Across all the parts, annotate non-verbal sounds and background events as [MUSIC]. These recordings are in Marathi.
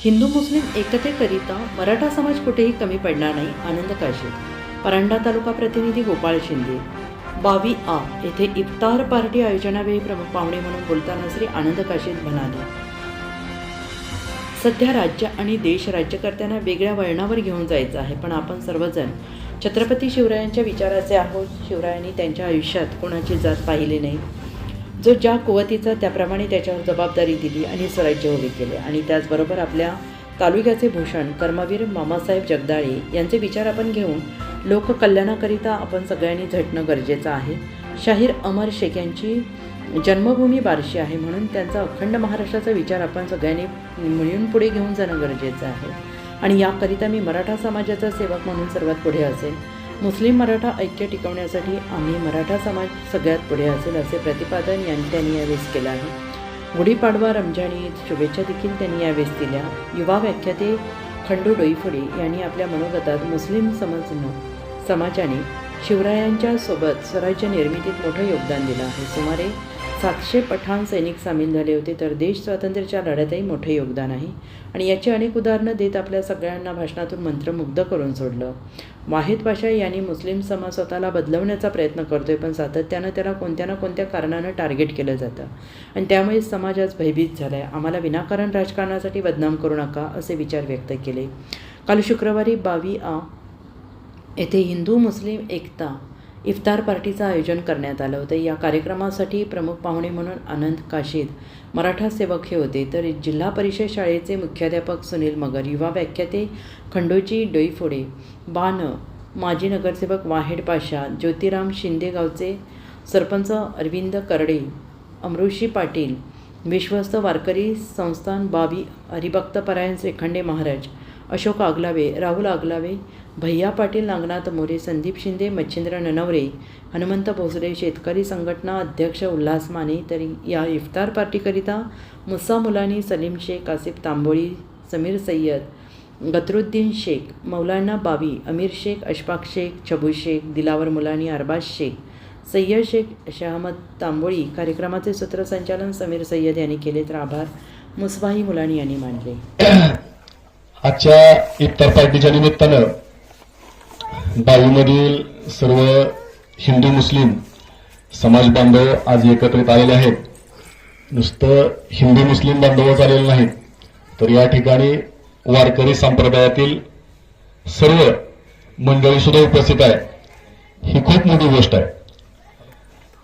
हिंदू मुस्लिम एकतेकरिता मराठा समाज कुठेही कमी पडणार नाही आनंद काशी परांडा तालुका प्रतिनिधी गोपाळ शिंदे. बावी आ येथे इफ्तार पार्टी आयोजनावेळी प्रमुख पाहुणे म्हणून बोलताना श्री आनंद काशीद म्हणाले. सध्या राज्य आणि देश राज्यकर्त्यांना वेगळ्या वळणावर घेऊन जायचं आहे पण आपण सर्वजण छत्रपती शिवरायांच्या विचाराचे आहोत. शिवरायांनी त्यांच्या आयुष्यात कोणाची जात पाहिली नाही. जो ज्या कुवतीचा त्याप्रमाणे त्याच्यावर जबाबदारी दिली आणि स्वराज्य उभे केले. आणि त्याचबरोबर आपल्या तालुक्याचे भूषण कर्मवीर मामासाहेब जगदाळे यांचे विचार आपण घेऊन लोककल्याणाकरिता आपण सगळ्यांनी झटणं गरजेचं आहे. शाहीर अमर शेख यांची जन्मभूमी बारशी आहे म्हणून त्यांचा अखंड महाराष्ट्राचा विचार आपण सगळ्यांनी मिळून पुढे घेऊन जाणं गरजेचं आहे. आणि याकरिता मी मराठा समाजाचा सेवक म्हणून सर्वात पुढे असेल मुस्लिम मराठा ऐक्य टिकवण्यासाठी आम्ही मराठा समाज सगळ्यात पुढे असेल असे प्रतिपादन यांनी त्यांनी यावेळेस केलं आहे. गुढीपाडवा रमजान ईद शुभेच्छा देखील त्यांनी यावेळेस दिल्या. युवा व्याख्याते खंडू डोईफोडे यांनी आपल्या मनोगतात मुस्लिम समजनं समाजाने शिवरायांच्या सोबत स्वराज्य निर्मितीत मोठं योगदान दिलं आहे. सुमारे सातशे पठाण सैनिक सामील झाले होते तर देश स्वातंत्र्याच्या लढ्यातही मोठे योगदान आहे. आणि याची अनेक उदाहरणं देत आपल्या सगळ्यांना भाषणातून मंत्रमुग्ध करून सोडलं. वाहिद पाशा यांनी मुस्लिम समाज स्वतःला बदलवण्याचा प्रयत्न करतोय पण सातत्यानं त्याला कोणत्या ना कोणत्या कारणानं टार्गेट केलं जातं. आणि त्यामुळे समाज आज भयभीत झाला आहे आम्हाला विनाकारण राजकारणासाठी बदनाम करू नका असे विचार व्यक्त केले. काल शुक्रवारी बावी आ येथे हिंदू मुस्लिम एकता इफ्तार पार्टीचं आयोजन करण्यात आलं होतं. या कार्यक्रमासाठी प्रमुख पाहुणे म्हणून आनंद काशीद मराठा सेवक हे होते. तर जिल्हा परिषद शाळेचे मुख्याध्यापक सुनील मगर युवा व्याख्याते खंडोजी डोईफोडे बान माजी नगरसेवक वाहेड पाशा ज्योतिराम शिंदे गावचे सरपंच अरविंद करडे अमृषी पाटील विश्वस्त वारकरी संस्थान बाबी हरिभक्त परायण श्रीखंडे महाराज अशोक आगलावे राहुल आगलावे भैया पाटील नागनाथ मोरे संदीप शिंदे मच्छिंद्र ननवरे हनुमंत भोसले शेतकरी संघटना अध्यक्ष उल्हास माने तरी या इफ्तार पार्टीकरिता मुस्सा मुलानी सलीम शेख आसिफ तांबोळी समीर सय्यद गतरुद्दीन शेख मौलाना बावी अमीर शेख अशफाक शेख छबू शेख दिलावर मुलानी अरबाज शेख सय्यद शेख शहामद तांबोळी कार्यक्रमाचे सूत्रसंचालन समीर सय्यद यांनी केले तर आभार. मुसबाही मुलानी यांनी मानले. [CLEARS THROAT] आजच्या इफ्तार पार्टीच्या निमित्तानं बावीमधील सर्व हिंदू मुस्लिम समाज बांधव आज एकत्रित आलेले आहेत. नुसतं हिंदू मुस्लिम बांधवच आलेले नाहीत. तर या ठिकाणी वारकरी संप्रदायातील सर्व मंडळी सुद्धा उपस्थित आहे ही खूप मोठी गोष्ट आहे.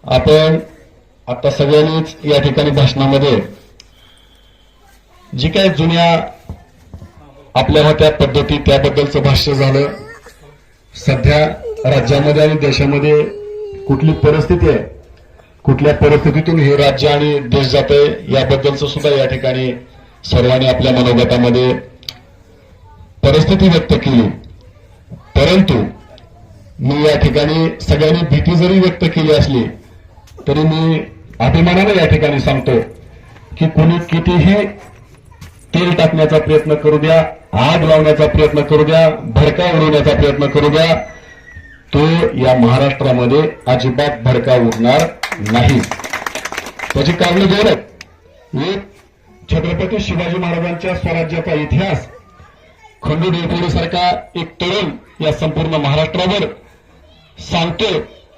आपण आता सगळ्यांनीच या ठिकाणी भाषणामध्ये जी काय जुन्या आपल्या होत्या पद्धती त्याबद्दलचं भाष्य झालं. सध्या राज्यामध्ये आणि देशामध्ये कुठली परिस्थिती आहे? कुठल्या परिस्थितीतून हे राज्य आणि देश जात आहे याबद्दलचं सुद्धा या ठिकाणी सर्वांनी आपल्या मनोगतामध्ये परिस्थिती व्यक्त केली. परंतु मी या ठिकाणी सगळ्यांनी भीती जरी व्यक्त केली असली तरी मी अभिमानाने या ठिकाणी सांगतो की कोणी कितीही तेल टाकण्याचा प्रयत्न करू द्या आग लावण्याचा प्रयत्न करू द्या भडका उडवण्याचा प्रयत्न करू द्या. तो या महाराष्ट्रामध्ये अजिबात भडका उडणार नाही. त्याची कारणं दोन आहेत. एक छत्रपती शिवाजी महाराजांच्या स्वराज्याचा इतिहास. खंडू डेपोडीसारखा एक तरुण या संपूर्ण महाराष्ट्रावर सांगतो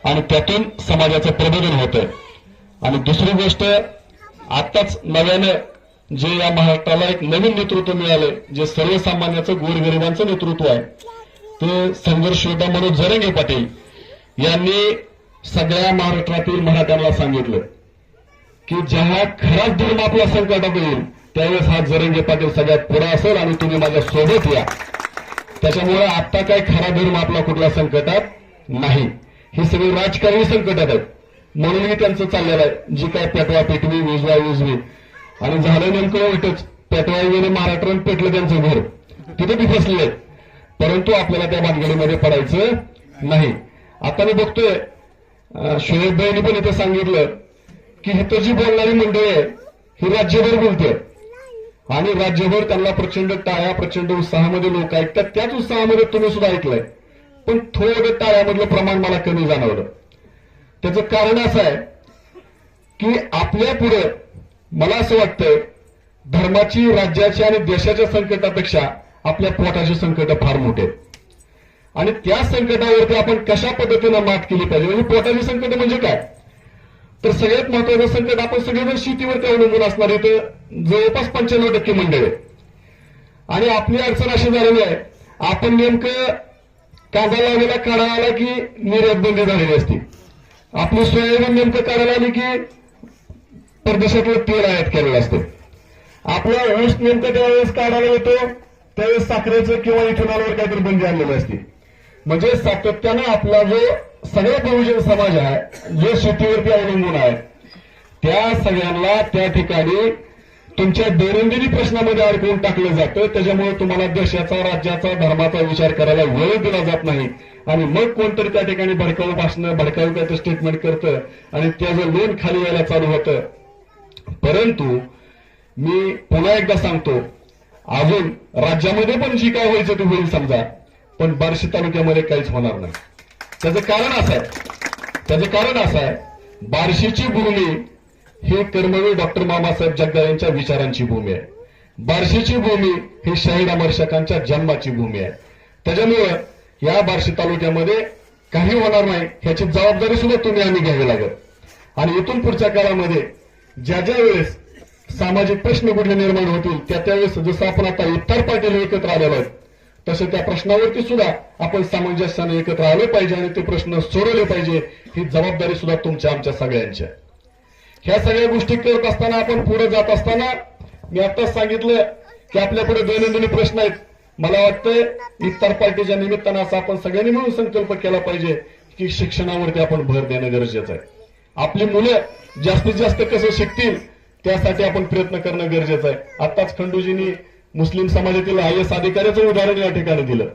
आणि त्यातून समाजाचं प्रबोधन होतं आणि दुसरी गोष्ट आताच नव्यानं जे या महाराष्ट्राला एक नवीन नेतृत्व मिळालंय जे सर्वसामान्याचं गोरगरिबांचं नेतृत्व आहे ते संघर्ष योद्धा मनोज जरंगे पाटील यांनी सगळ्या महाराष्ट्रातील मराठ्यांना सांगितलं की जेव्हा खराच धर्म आपल्या संकटात येईल त्यावेळेस हा जरंगे पाटील सगळ्यात पुढे असेल आणि तुम्ही माझ्या सोबत या. त्याच्यामुळे आता काय खरा धर्म आपला कुठल्या संकटात नाही. हे सगळे राजकारणी संकटात आहेत. म्हणूनही त्यांचं चाललेलं आहे. जी काय पेटवा पेटवी विजवा विजवी आणि झालं नेमकं वाईटच पेटवा गेले महाराष्ट्रात पेटलं त्यांचं घर. तिथे ती फसले आहेत परंतु आपल्याला त्या भानगडीमध्ये पडायचं नाही. आता मी बघतोय अं, पण इथे सांगितलं की हिथं जी बोलणारी मंडळी आहे ही राज्यभर बोलते. आणि राज्यभर त्यांना प्रचंड टाळ्या प्रचंड उत्साहामध्ये लोक ऐकतात. त्याच उत्साहामध्ये तुम्ही सुद्धा ऐकलंय. पण थोडं टाळ्यामधलं प्रमाण मला कमी जाणवलं. त्याचं कारण असं आहे की आपल्या पुढे मला असं वाटतं धर्माची राज्याची आणि देशाच्या संकटापेक्षा आपल्या पोटाचे संकट फार मोठे. आहेत आणि त्या संकटावरती आपण कशा पद्धतीनं मात केली पाहिजे? म्हणजे पोटाचे संकट म्हणजे काय? तर सगळ्यात महत्वाचं संकट आपण सगळेजण शेतीवरती अवलंबून असणार इथं जवळपास पंच्याण्णव टक्के मंडळ आहे आणि आपली अडचण अशी झालेली आहे आपण नेमकं कांदा लावलेला काढायला आला की निर्यात बंदी झालेली असते. आपली सोयाबीन नेमकं काढायला आली की परदेशातलं तेल आयात केलेलं असतं. आपला ऊस नेमकं त्यावेळेस काढायला येतो त्यावेळेस साखरेचं किंवा इथेनॉलवर काहीतरी बंदी आणलेली असते. म्हणजे सातत्यानं आपला जो सगळा बहुजन समाज आहे जो शेतीवरती अवलंबून आहे त्या सगळ्यांना त्या ठिकाणी तुमच्या दैनंदिनी प्रश्नामध्ये अडकवून टाकलं जातं. त्याच्यामुळे तुम्हाला देशाचा राज्याचा धर्माचा विचार करायला वेळ दिला जात नाही. आणि मग कोणतरी त्या ठिकाणी भडकाऊ भाषणं भडकाऊ काहीतरी स्टेटमेंट करतं आणि त्याचं लोन खाली यायला चालू होतं. परंतु मी पुन्हा एकदा सांगतो अजून राज्यामध्ये पण जी काय व्हायचं ते होईल समजा पण बार्शी तालुक्यामध्ये काहीच होणार नाही. त्याचं कारण असं आहे त्याचं कारण असं आहे बार्शीची भूमी ही कर्मवीर डॉक्टर बाबासाहेब जगदाळ यांच्या विचारांची भूमी आहे. बार्शीची भूमी ही शाहीर अमर जन्माची भूमी आहे. त्याच्यामुळं या बार्शी तालुक्यामध्ये काही होणार नाही ह्याची जबाबदारी सुद्धा तुम्ही आम्ही घ्यावी लागत आणि इथून पुढच्या काळामध्ये ज्या ज्या वेळेस सामाजिक प्रश्न कुठले निर्माण होतील त्या त्यावेळेस जसं आपण आता उत्तर पार्टीला एकत्र आलेलो आहोत तसे त्या प्रश्नावरती सुद्धा आपण सामंजस्याने एकत्र आले पाहिजे आणि ते प्रश्न सोडवले पाहिजे ही जबाबदारी सुद्धा तुमच्या आमच्या सगळ्यांची ह्या सगळ्या गोष्टी करत असताना आपण पुढे जात असताना मी आताच सांगितलं की आपल्या पुढे दैनंदिन प्रश्न आहेत. मला वाटतंय इतर पार्टीच्या निमित्तानं असं आपण सगळ्यांनी मिळून संकल्प केला पाहिजे की शिक्षणावरती आपण भर देणं गरजेचं आहे. आपली मुलं जास्तीत जास्त कसं शिकतील त्यासाठी आपण प्रयत्न करणं गरजेचं आहे. आताच खंडूजींनी मुस्लिम समाजातील आय एस अधिकाऱ्याचं उदाहरण या ठिकाणी दिलं.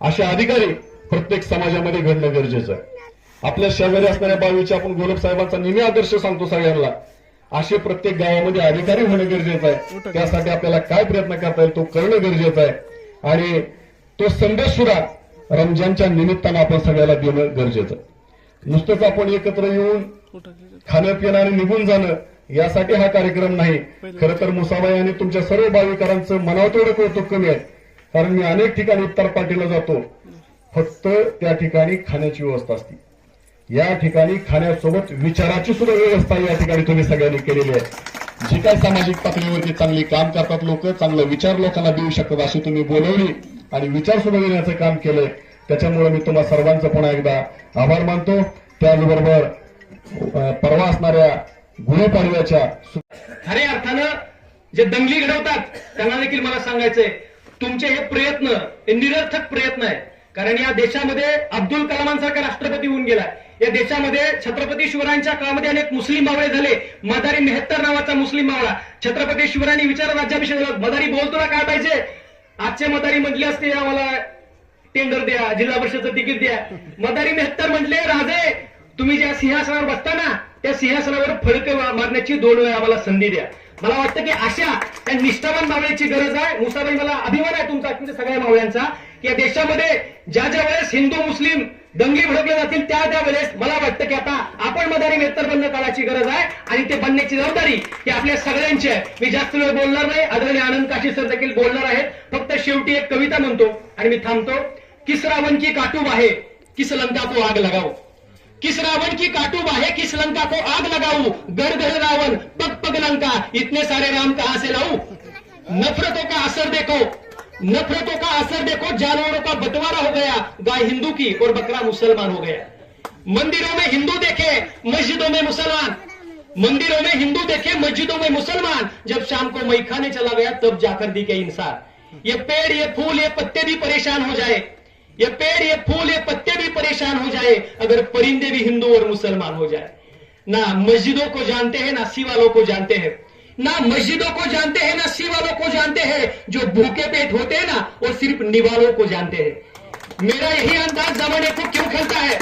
असे अधिकारी प्रत्येक समाजामध्ये घडणं गरजेचं आहे. आपल्या शेजारी असणाऱ्या बावीचे आपण गोलब साहेबांचा नेहमी आदर्श सांगतो सगळ्यांना. असे प्रत्येक गावामध्ये अधिकारी होणं गरजेचं आहे. त्यासाठी आपल्याला काय प्रयत्न करता येईल तो करणं गरजेचं आहे. आणि तो संदेश सुद्धा रमजानच्या निमित्तानं आपण सगळ्याला देणं गरजेचं नुसतंच आपण एकत्र येऊन खाणं पिणं आणि निघून जाणं यासाठी हा कार्यक्रम नाही. खरं तर मुसाबाई आणि तुमच्या सर्व भाविकारांचं मनावर तेवढं कौतुक कमी आहे. कारण मी अनेक ठिकाणी इफ्तार पार्टीला जातो. फक्त त्या ठिकाणी खाण्याची व्यवस्था असते. या ठिकाणी खाण्यासोबत विचाराची सुद्धा व्यवस्था या ठिकाणी तुम्ही सगळ्यांनी केलेली आहे. जी काय सामाजिक पातळीवरती चांगली काम करतात लोक चांगलं विचार लोकांना देऊ शकतात अशी तुम्ही बोलवली आणि विचार सुद्धा देण्याचं काम केलंय. त्याच्यामुळे मी तुम्हा सर्वांचं पुन्हा एकदा आभार मानतो. त्याचबरोबर परवा असणाऱ्या गुढीपाडव्याच्या खऱ्या अर्थानं जे दंगली घडवतात त्यांना देखील मला सांगायचंय. तुमचे हे प्रयत्न हे निरर्थक प्रयत्न आहे कारण या देशामध्ये अब्दुल कलामांसारखा राष्ट्रपती होऊन गेला. या देशामध्ये छत्रपती शिवरायांच्या काळामध्ये अनेक मुस्लिम मावळे झाले. मदारी मेहत्तर नावाचा मुस्लिम मावळा. छत्रपती शिवरायांनी विचार राज्याभिषेक झाला. मदारी बोल तुला काय पाहिजे? आजचे मदारी म्हटले असते आम्हाला टेंडर द्या जिल्हा परिषदचं तिकीट द्या. मदारी मेहत्तर म्हटले राजे तुम्ही ज्या सिंहासनावर बसताना त्या सिंहासनावर फडक मारण्याची दोन वेळा आम्हाला संधी द्या. मला वाटतं की अशा त्या निष्ठावान मावळ्याची गरज आहे. मुसाबाई मला अभिमान आहे तुमचा तुमच्या सगळ्या मावळ्यांचा की या देशामध्ये ज्या ज्या वेळेस हिंदू मुस्लिम दंगली भडकले जातील त्या त्या वेळेस मला वाटतं की आता आपण मदारी मेहत्तर बंद काळाची गरज आहे आणि ते बनण्याची जबाबदारी ही आपल्या सगळ्यांची आहे. मी जास्त वेळ बोलणार नाही. आदरणीय आनंद काशी सर देखील बोलणार आहेत. फक्त शेवटी एक कविता म्हणतो आणि मी थांबतो. किस रावण की काटूब आहे किस लंका तो आग लगाओ. किस रावण की काटू बाहे, किस लंका को आग लगाऊ? गढ़ गढ़ रावण, पग पग लंका, इतने सारे राम कहाँ से लाऊ? नफरतों का असर देखो, नफरतों का असर देखो, जानवरों का बंटवारा हो गया, गाय हिंदू की और बकरा मुसलमान हो गया। मंदिरों में हिंदू देखे, मस्जिदों में मुसलमान। मंदिरों में हिंदू देखे, मस्जिदों में मुसलमान। जब शाम को मई खाने चला गया, तब जाकर दिखे इंसान। ये पेड़, ये फूल, ये पत्ते भी परेशान हो जाए। ये पेड़ ये फूल ये पत्ते भी परेशान हो जाए, अगर परिंदे भी हिंदू और मुसलमान हो जाए। ना मस्जिदों को जानते हैं, ना सी वालों को जानते हैं। ना मस्जिदों को जानते हैं, ना सी वालों को जानते हैं। जो भूखे पेट होते हैं ना, वो सिर्फ़ निवालों को जानते हैं। मेरा यही अंदाज जमाने को क्यों खलता है?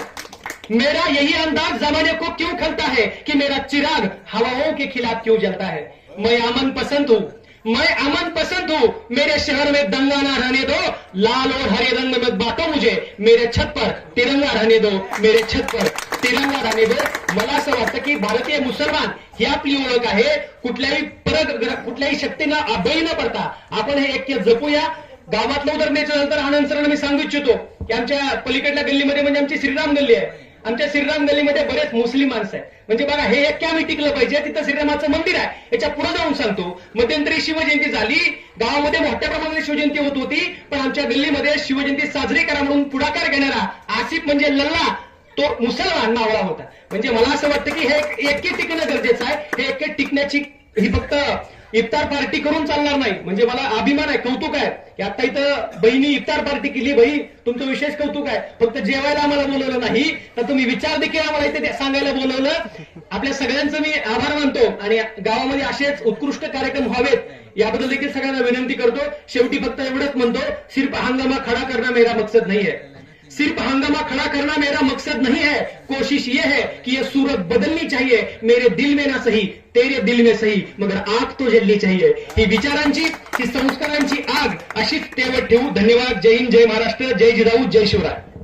मेरा यही अंदाज जमाने को क्यों खलता है कि मेरा चिराग हवाओं के खिलाफ क्यों जलता है? मैं अमन पसंद हूँ। मैं अमन पसंद हूँ। मेरे शहर में दंगा ना रहने दो। लाल और हरे रंग में बांटो मुझे। मेरे छत पर तिरंगा रहने दो। मेरे छत पर तिरंगा रहने दो। मला असं वाटतं की भारतीय मुसलमान ही आपली ओळख आहे कुठल्याही परत कुठल्याही शक्तींना बळी न पडता आपण हे ऐक्य जपूया. गावातलं उदाहरणाचं नंतर आनंद सरांना मी सांगू इच्छितो की आमच्या पलीकडल्या गल्लीमध्ये म्हणजे आमची श्रीराम गल्ली आहे. आमच्या श्रीराम गल्लीमध्ये बरेच मुस्लिम माणसं आहेत. म्हणजे बघा हे एक आम्ही टिकलं पाहिजे तिथं श्रीरामाचं मंदिर आहे. याच्यापुढे जाऊन सांगतो मध्यंतरी शिवजयंती झाली गावामध्ये मोठ्या प्रमाणात शिवजयंती होत होती पण आमच्या गल्लीमध्ये शिवजयंती साजरी करा म्हणून पुढाकार घेणारा आसिफ म्हणजे लल्ला तो मुसलमान नावळा होता. म्हणजे मला असं वाटतं की हे एके टिकणं गरजेचं आहे. हे एके टिकण्याची ही फक्त इफ्तार पार्टी करून चालणार नाही. म्हणजे मला अभिमान आहे कौतुक आहे की आता इथं बहिणी इफ्तार पार्टी केली बहीण तुमचं विशेष कौतुक आहे. फक्त जेवायला आम्हाला बोलवलं नाही तर तुम्ही विचार देखील आम्हाला इथे सांगायला बोलवलं. आपल्या सगळ्यांचं मी आभार मानतो आणि गावामध्ये असेच उत्कृष्ट कार्यक्रम व्हावेत याबद्दल देखील सगळ्यांना विनंती करतो. शेवटी फक्त एवढंच म्हणतो सिर्फ हंगामा खडा करणं मेरा मकसद नाही आहे सिर्फ हंगामा खड़ा करना मेरा मकसद नहीं है। कोशिश ये है कि ये सूरत बदलनी चाहिए। मेरे दिल में ना सही तेरे दिल में सही मगर आग तो जलनी चाहिए। ही विचारांची ही संस्कारांची आग। अशीच तेवत ठेवू। धन्यवाद। जय हिंद जय महाराष्ट्र जय जिजाऊ जय शिवराय।